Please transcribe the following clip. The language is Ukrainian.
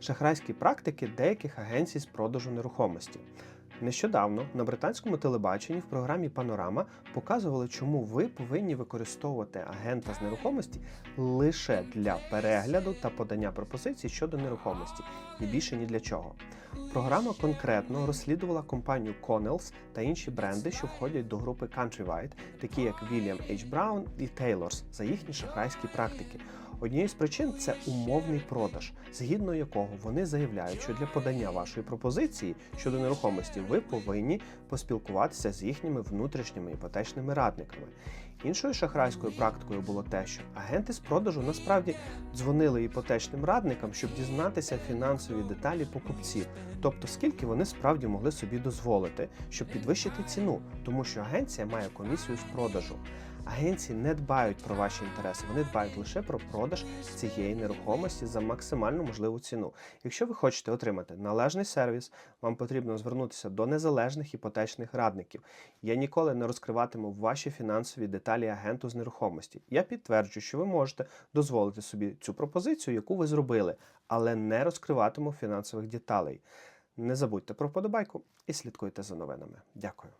шахрайські практики деяких агенцій з продажу нерухомості. Нещодавно на британському телебаченні в програмі Панорама показували, чому ви повинні використовувати агента з нерухомості лише для перегляду та подання пропозицій щодо нерухомості, і більше ні для чого. Програма конкретно розслідувала компанію Connells та інші бренди, що входять до групи Countrywide, такі як William H. Brown і Taylors, за їхні шахрайські практики. Однією з причин це умовний продаж, згідно якого вони заявляють, що для подання вашої пропозиції щодо нерухомості ви повинні поспілкуватися з їхніми внутрішніми іпотечними радниками. Іншою шахрайською практикою було те, що агенти з продажу насправді дзвонили іпотечним радникам, щоб дізнатися фінансові деталі покупців, тобто скільки вони справді могли собі дозволити, щоб підвищити ціну, тому що агенція має комісію з продажу. Агенції не дбають про ваші інтереси, вони дбають лише про продаж цієї нерухомості за максимально можливу ціну. Якщо ви хочете отримати належний сервіс, вам потрібно звернутися до незалежних іпотечних радників. Я ніколи не розкриватиму ваші фінансові деталі агенту з нерухомості. Я підтверджую, що ви можете дозволити собі цю пропозицію, яку ви зробили, але не розкриватиму фінансових деталей. Не забудьте про вподобайку і слідкуйте за новинами. Дякую.